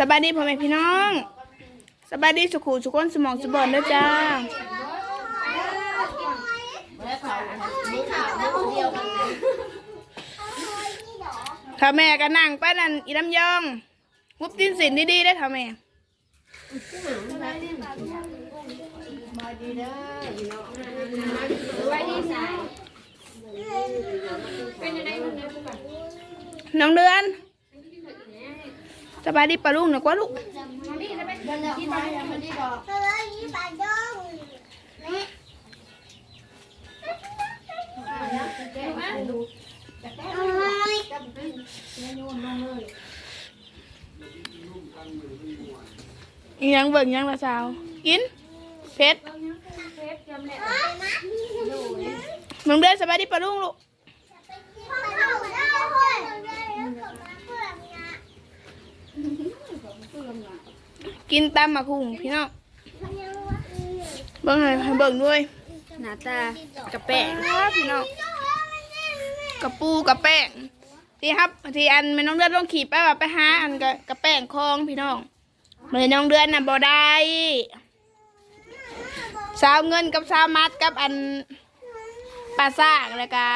สบายดีพ่อแม่พี่น้อง สบายดีสุขุสุขคนสมองสุบอนด้อจ้าถ้าแม่ก็นั่งไปนั่นอีน้ำยองมุบตินสินดีๆได้อค่ะแม่น้องเดือน บายดีปะลุงหนูกว่าลูกอีหยังเบิ่งหยังละสาว กินเผ็ดน้องเดือนสบายดีปะลุงลูก กินตามมาคุงพี่น้องเบิ่งให้เบิ่งด้วย หน้าตากระแป้งพี่น้องกระปูกระแป้งที่ครับที่อันแม่น้องเดือนต้องขี่ไปว่าไปหาอันกระกระแป้งคลองพี่น้องแม่น้องเดือนน่ะบ่ได้สาวเงินกับสาวมัดกับอันปลาซากแล้วก็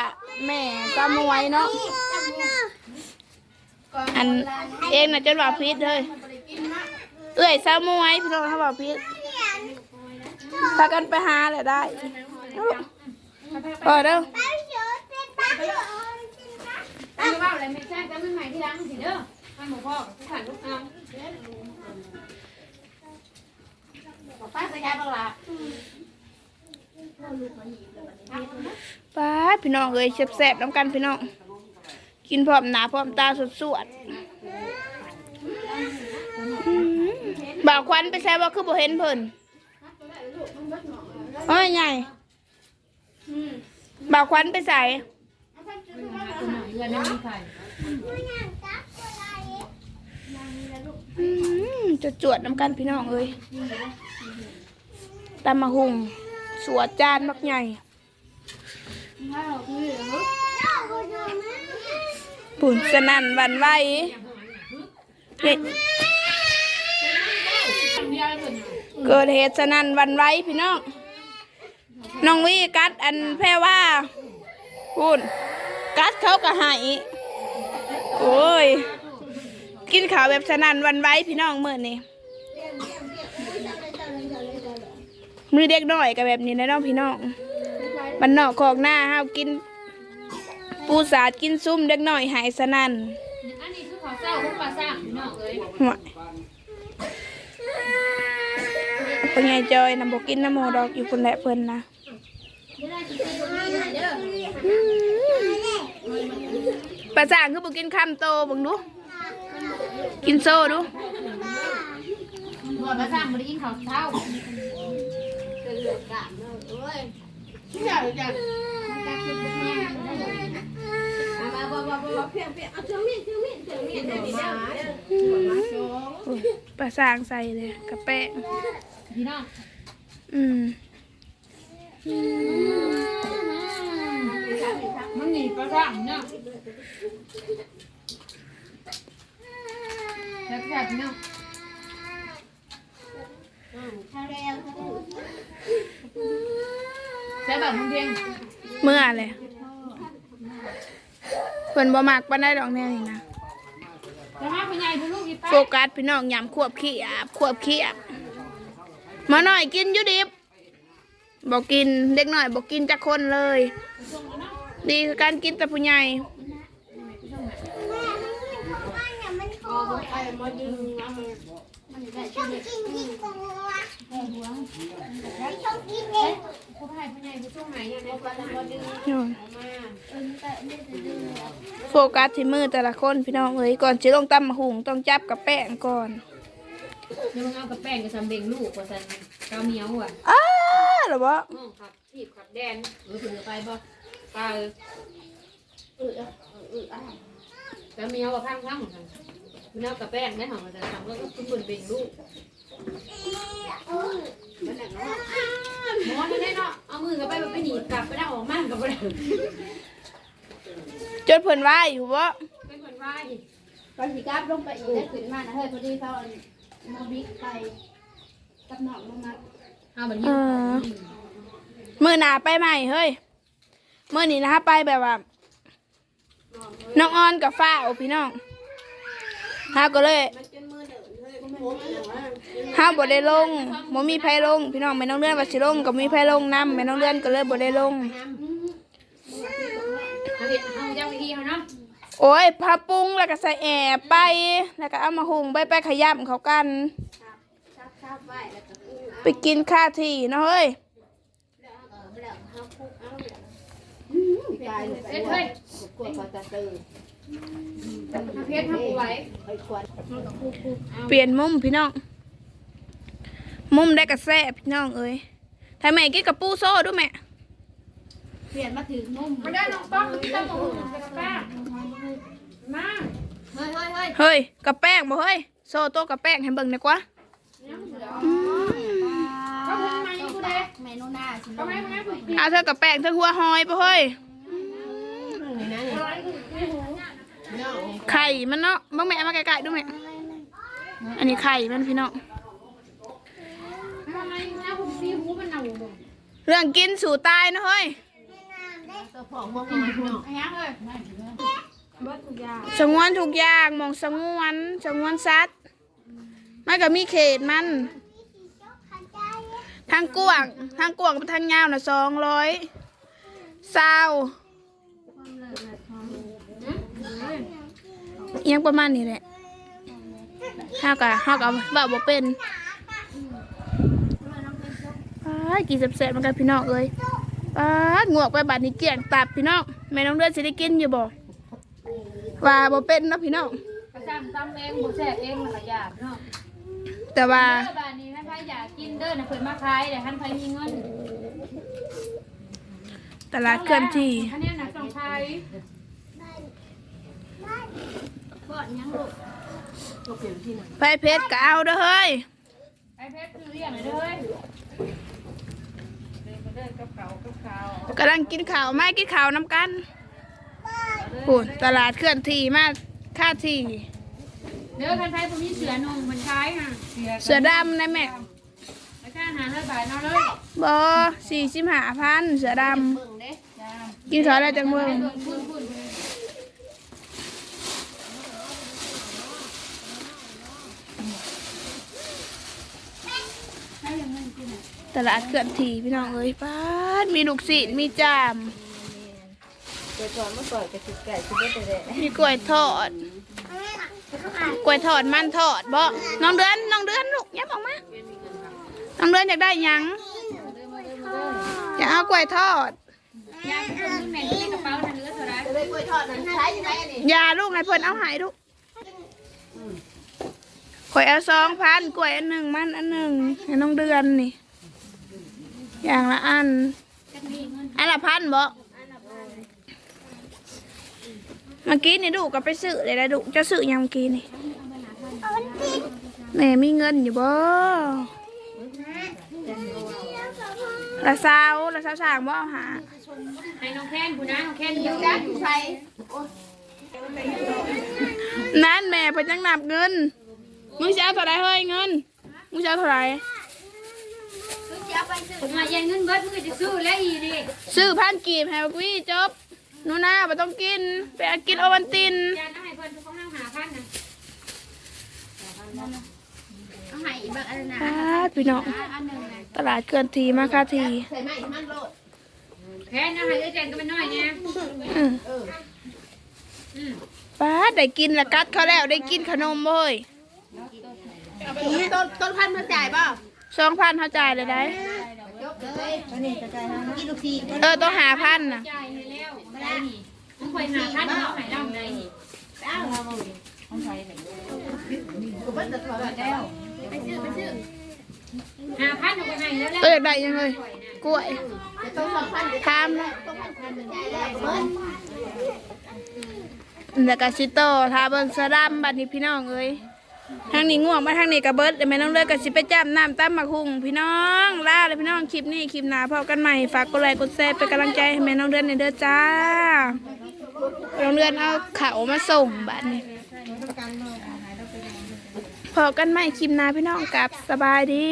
แม่สามวยเนาะอันเองน่ะจนว่าพิษเลย เอ้ยสามวยพี่น้องเขาบอกพิษพากันไปหาแหละได้พออเด้อตั้งว่าอะไรไม่ใช่แต่มันใหม่ที่ร้านสิเด้อมันบอกพ่อผู้ขันลูกเอาบอกป้าสยายบังละป้าพี่น้องเอ้ยแซ่บๆน้ำกันพี่น้อง กินพร้อมหนาพร้อมตาสดสดๆอื้อหือ บ่าวควันไปแซ่ว่าคือบ่เห็นเพิ่นโอ้ยใหญ่บ่าวควันไปใส่จะจวดน้ำกันพี่น้องเอ้ยตำมะหุงสวดจานบักใหญ่ปุ่นสนั่นวันไหว เกิดเหตุสนั่นวันไหวพี่น้อง น้องวิกัดอันแพรว่าพูนกัดเขาก็หายโอ้ย กินข้าวแบบสนั่นวันไหวพี่น้องเมื่อนี้มือเด็กน้อยกับแบบนี้นะน้องพี่น้องบันนอกขอกหน้าห้าวกิน ปูสาดกินซุ่มเด็กน้อยหายสนั่นอันนี้คือขอเศร้าพวกปลาซ่าพี่น้องเอ้ย ห่วยเป็นไงจอยน้ำบกินน้ำโมดอกอยู่คนแหละเพิ่นนะปลาจ่างคือบอกินข้ามโตเบังดู กินโซ่ดูหัวปลาซ่าไม่ได้กินข้าวเช้าปลาจ่างใส่เลยกระแป้ง พี่น้องอืมมันหนีปลาซ่าเนาะแล้วก็พี่น้องใช้แบบมึงเพียงเมื่อเลยเพิ่นบ่มักปานได้ดอกแนวนี่นะโฟกัสพี่น้องยำควบขี้อาบควบขี้อาบ มาหน่อยกินยู่ดิบบอกกินเด็กหน่อยบอกกินจักคนเลย ดีคือการกินแต่ผู้ใหญ่โฟกัสที่มือแต่ละคนพี่น้องเอ้ยก่อนจะลงตำมะหุงต้องจับกับแป้งก่อน เดี๋ยวมึงเอากับแป้งกับซัมเบงลูกว่าสันกาวเหนียวอะอ้าหรอวะอ๋อครับทีบขับแดนเออถึงจะไปบ่ไปเออแล้วเหนียวกับพังพังกันมันเอากับแป้งได้หอมแต่ทำก็คือคนเบ่งลูกหมอนี่ได้เนาะเอามือกับไปแบบไปหนีบกลับไปได้ออกมากับไปได้จนเพิ่นว่าอยู่วะเป็นคนว่าตอนสีกราฟลงไปอีกได้ขึ้นมานะเฮ้ยพอดีเขา โมบิกไปกับหนองลงมาเอาแบบเอนี้อมือหนาไปใหม่เฮ้ยมือนี้นะคะไปแบบว่าน้องออนกับฟ้าโอพี่น้องฮาก็เลยฮาบ่ได้ลงบ่มีไผลง พี่น้องแม่น้องเลื่อนว่าสิลงก็มีไผลงนํแม่น้องเลื่อนก็เลยบ่ได้ลงเอาเห็ดเอาเจ้าวิธีเขาเนาะ โอ้ยพาปรุงแล้วก็ใส่แอบไป แล้วก็เอามาหุงไปไปขยำเขากันชับชับไว้แล้วก็กุ้งไปกินข้าวที่เนาะเฮ้ยแล้วเขาคุกเอาแล้วตายเลยเฮ็ดเฮ้ยกลัวเขาจะตื่นเอาเพชรทำกูไว้ไอ้ควันเปลี่ยนมุมพี่น้อง มุมได้กระแซ่พี่น้องเอ้ยทำไมกินกับปูโซ่ด้วยแม่ เปลี่ยนมาถึงนุ่มมาได้น้องป้องต้องมาหุ่นกับแป้ง มาเฮ้ยเฮ้ยเฮ้ยเฮ้ยกับแป้งบ่เฮ้ยโซ่โต๊ะกับแป้งให้เบิ่งดีกว่าเนี่ยเหลืออืมเขาเป็นไงกูเด้เมนูหน้าสิเขาไม่ไม่ผูกเอาเธอกับแป้งเธอหัวหอยบ่เฮ้ยไข่มันเนาะบ้งแม่เอามาไกลๆดูแม่อันนี้ไข่มันพี่น้องทำไมนะผมซีหูมันหนังบ่เรื่องกินสู่ตายเนาะเฮ้ยตัวผองมองหอยเนาะไอ้ยังเลย เบิดทุกอย่างสงวนทุกอย่างหมองสงวนสงวนสัตว์มันก็มีเขตมันทางกวางทางกวางกับทางยาวน่ะสองร้อยซาวอิหยังประมาณนี้แหละห้ากะห้ากะบ่าวบ่เป็นอ้ายกี่แสบๆเหมือนกันพี่น้องเอ้ยอ้ายงวกไปบัดนี้เกลี่ยงตับพี่น้องแม่น้องเลือดสิได้กินอยู่บ่ ว่าบ่เป็นเนาะพี่น้องกระซ้ำตำเองบ่แซ่บเองหลายอย่างเนาะแต่ว่าเด้อบ้านนี้ท่านใครอยากกินเด้อนะเพิ่นมาขายแต่ท่านใครมีเงินตลาดเคลื่อนที่อันนี้นะต้องขายก่อนยังลูกไปเพชรก็เอาเด้อเฮ้ยไอ้เพชรคือเรียกเลยเด้อเฮ้ยเดินมาเดินกับเขากับเขากำลังกินข้าวไม่กินข้าวน้ำกัน ปูนตลาดเคลื่อนที่มาค่าที่ เด้อคันไทยผมมีเสือนุ่งมันใช้ค่ะเสือดำนะแม่แล้วก็อาหารเลยบ่ายเนาะเลยบอสี่สิบห้าพันเสือดเบิ่งเด้จ้าำกินข้าวอะไรจังเมืองเบิ่งพุ่นพุ่นตลาดเคลื่อนที่พี่น้องเอ้ยป้าดมีลูกศิษย์มีจาม เดี๋ยวก่อนเมื่อก่อนกระติกไก่คุณได้แต่แดดมีกล้วยทอด กล้วยทอดมันทอดบ่น้องเดือนน้องเดือนลูกยับออกมาน้องเดือนอยากได้หยังอยากเอากล้วยทอดยายเป็นคนแม่ที่ในกระเป๋านั่นเหลือเท่าไหร่เลยกล้วยทอดนั้นใช้ยังไงอันนี้ยาลูกให้เพิ่นเอาใหายลูกข่อยเอาสองพันกล้วยอันหนึ่งมันอันหนึ่งให้น้องเดือนนี่ อย่างละอัน อันละพันบ่ เมื่อกี้นี่ดูก็ไปซื้อเลยนะดูจะซื้อหยังเมื่อกี้นี่แม่มีเงินอยู่บ่ละสาวละสาวสร้างบ่เอาหาให้น้องแค้นผู้นะน้องแค้นเดียวจ้าใช้นั่นแม่เพิ่นยังนับเงิน มึงจะเอาเท่าไหรเฮ้ยเงิน มึงจะเอาเท่าไหรผมมาแย่งเงินเบิดมึงก็จะสู้แล้วอีดิซื้อพันกีบให้บักวี่จบ หนูนาบ่ต้องกิน ไปเอากินโอวันตินยายต้องให้เพิ่นทุกคนนั่งหาพันนะเอาให้อีกบางอันนะป้าดพี่น้องอันหนึ่งนะตลาดเกินทีมาค่ะที ใส่ไม้มันโลดแค้นนะให้เอ้ยแจงก็ไม่น้อยเนี่ยอืมเอออืมป้าดได้กินละกัดเขาแล้วได้กินขนมบ่เฮ้ยต้นต้นพันธุ์มาจ่ายเปล่าสองพันเขาจ่ายเลยได้ ยกเลยอันนี้จะจ่ายนะกินลูกที เออต้องหาพันน่ะ จ่าย ให้แล้วได้นี่มึงคอยหาพันเอาให้เราได้นี่กูเบิ้ลจะถอดแล้วไปซื้อไปซื้อหาพันเอาไปให้แล้วแล้วเอออยากได้ยังเลยกล้วยจะต้องสองพันะทามแล้วต้องพันพันจ่ายแล้วเบิ้ลแล้วก็สิโตทาเบิ่งสะดำบัดนี้พี่น้องเอ้ย ทางนี้ง่วงมาทางนี้กระเบิดแต่แม่น้องเลือกก็สิไปจ้ำน้ำตั้มมาคุงพี่น้องล่าเลยพี่น้องคลิปนี้คลิปหน้าพอกันใหม่ฝากกดไลค์กดแชร์เป็นกำลังใจให้แม่น้องเดือนในเด้อจ้าน้องเดือนเอาเขาวมาส่งบัดนี้านพอกันใหม่คลิปหน้าพี่น้องกับสบายดี